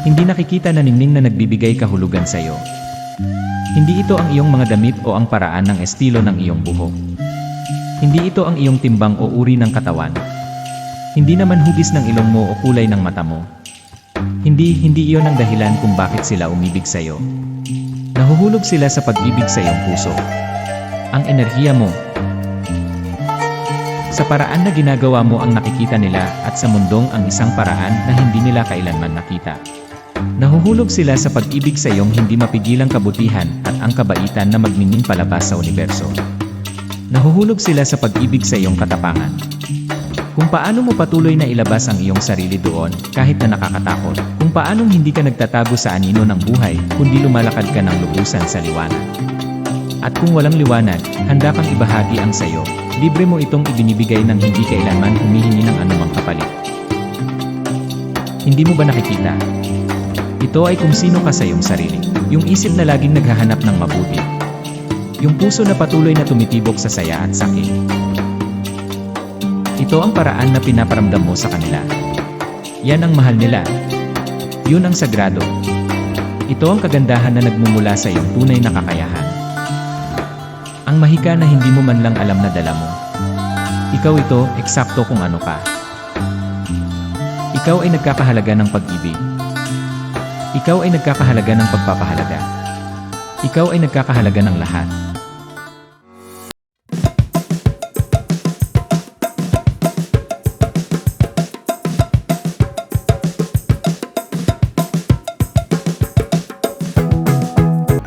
Hindi nakikita na ningning na nagbibigay kahulugan sa iyo. Hindi ito ang iyong mga damit o ang paraan ng estilo ng iyong buhok. Hindi ito ang iyong timbang o uri ng katawan. Hindi naman hugis ng ilong mo o kulay ng mata mo. Hindi, hindi iyon ang dahilan kung bakit sila umibig sa iyo. Nahuhulog sila sa pag-ibig sa iyong puso. Ang enerhiya mo. Sa paraan na ginagawa mo ang nakikita nila at sa mundong ang isang paraan na hindi nila kailanman nakita. Nahuhulog sila sa pag-ibig sa iyong hindi mapigilang kabutihan at ang kabaitan na magmingin palabas sa universo. Nahuhulog sila sa pag-ibig sa iyong katapangan. Kung paano mo patuloy na ilabas ang iyong sarili doon kahit na nakakatakot. Kung paanong hindi ka nagtatago sa anino ng buhay kundi lumalakad ka ng lubusan sa liwanag. At kung walang liwanag, handa kang ibahagi ang sayo. Libre mo itong ibinibigay ng hindi kailanman humihingi ng anumang kapalit. Hindi mo ba nakikita? Ito ay kung sino ka sa iyong sarili. Yung isip na laging naghahanap ng mabuti. Yung puso na patuloy na tumitibok sa saya at sakit. Ito ang paraan na pinaparamdam mo sa kanila. Yan ang mahal nila. Yun ang sagrado. Ito ang kagandahan na nagmumula sa iyong tunay na kakayahan. Ang mahika na hindi mo man lang alam na dala mo. Ikaw ito, eksakto kung ano ka. Ikaw ay nagkakahalaga ng pag-ibig. Ikaw ay nagkakahalaga ng pagpapahalaga. Ikaw ay nagkakahalaga ng lahat.